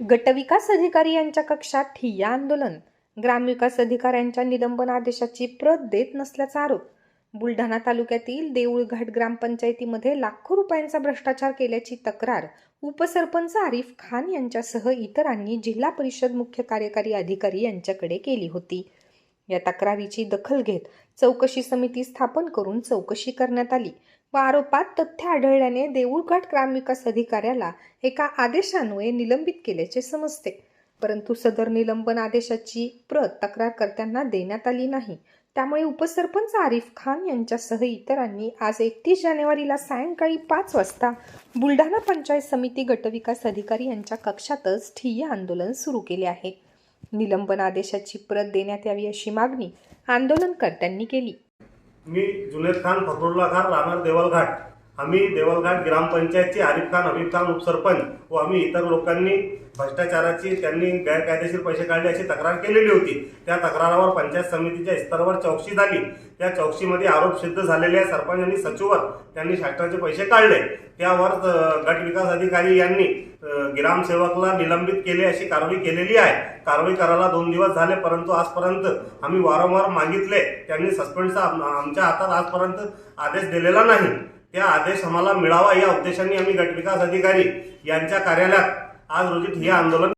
गटविकास अधिकारी यांच्या कक्षात ठिय्या आंदोलन. ग्रामविकास अधिकाऱ्यांच्या निलंबन आदेशाची प्रत देत नसल्याचा आरोप. बुलढाणा तालुक्यातील देऊळघाट ग्रामपंचायतीमध्ये लाखो रुपयांचा भ्रष्टाचार केल्याची तक्रार उपसरपंच आरिफ खान यांच्यासह इतरांनी जिल्हा परिषद मुख्य कार्यकारी अधिकारी यांच्याकडे केली होती. या तक्रारीची दखल घेत चौकशी समिती स्थापन करून चौकशी करण्यात आली. आरोपात तथ्य आढळल्याने देऊळघाट ग्रामविकास अधिकाऱ्याला एका आदेशान्वये निलंबित केल्याचे समजते. परंतु सदर निलंबन आदेशाची प्रत तक्रारकर्त्यांना देण्यात आली नाही. त्यामुळे उपसरपंच आरिफ खान यांच्यासह इतरांनी आज एकतीस जानेवारीला सायंकाळी पाच वाजता बुलढाणा पंचायत समिती गटविकास अधिकारी यांच्या कक्षातच ठिय्या आंदोलन सुरू केले आहे. निलंबन आदेशाची प्रत देण्यात यावी अशी मागणी आंदोलनकर्त्यांनी केली. मी जुनेद खान फकरुल्ला खान राहणार देवलघाट. आम्ही देवलघाट ग्रामपंचायतचे आरिफ खान हबीब खान उपसरपंच व आम्ही इतर लोकांनी भ्रष्टाचाराची त्यांनी गैरकायदेशीर पैसे काढले अशी तक्रार केलेली होती. त्या तक्रारावर पंचायत समितीच्या स्तरावर चौकशी झाली. त्या चौकशीमध्ये आरोप सिद्ध झालेले आहे. सरपंच आणि सचिवर त्यांनी शासनाचे पैसे काढले. त्यावर गट विकास अधिकारी यांनी ग्रामसेवकला निलंबित केले अशी कारवाई केलेली आहे. कारवाई करायला दोन दिवस झाले परंतु आजपर्यंत आम्ही वारंवार मागितले. त्यांनी सस्पेंडचा आमच्या हातात आजपर्यंत आदेश दिलेला नाही. त्या आदेश आम्हाला मिळावा या उद्देशाने आम्ही गटविकास अधिकारी यांच्या कार्यालयात आज रोजी हे आंदोलन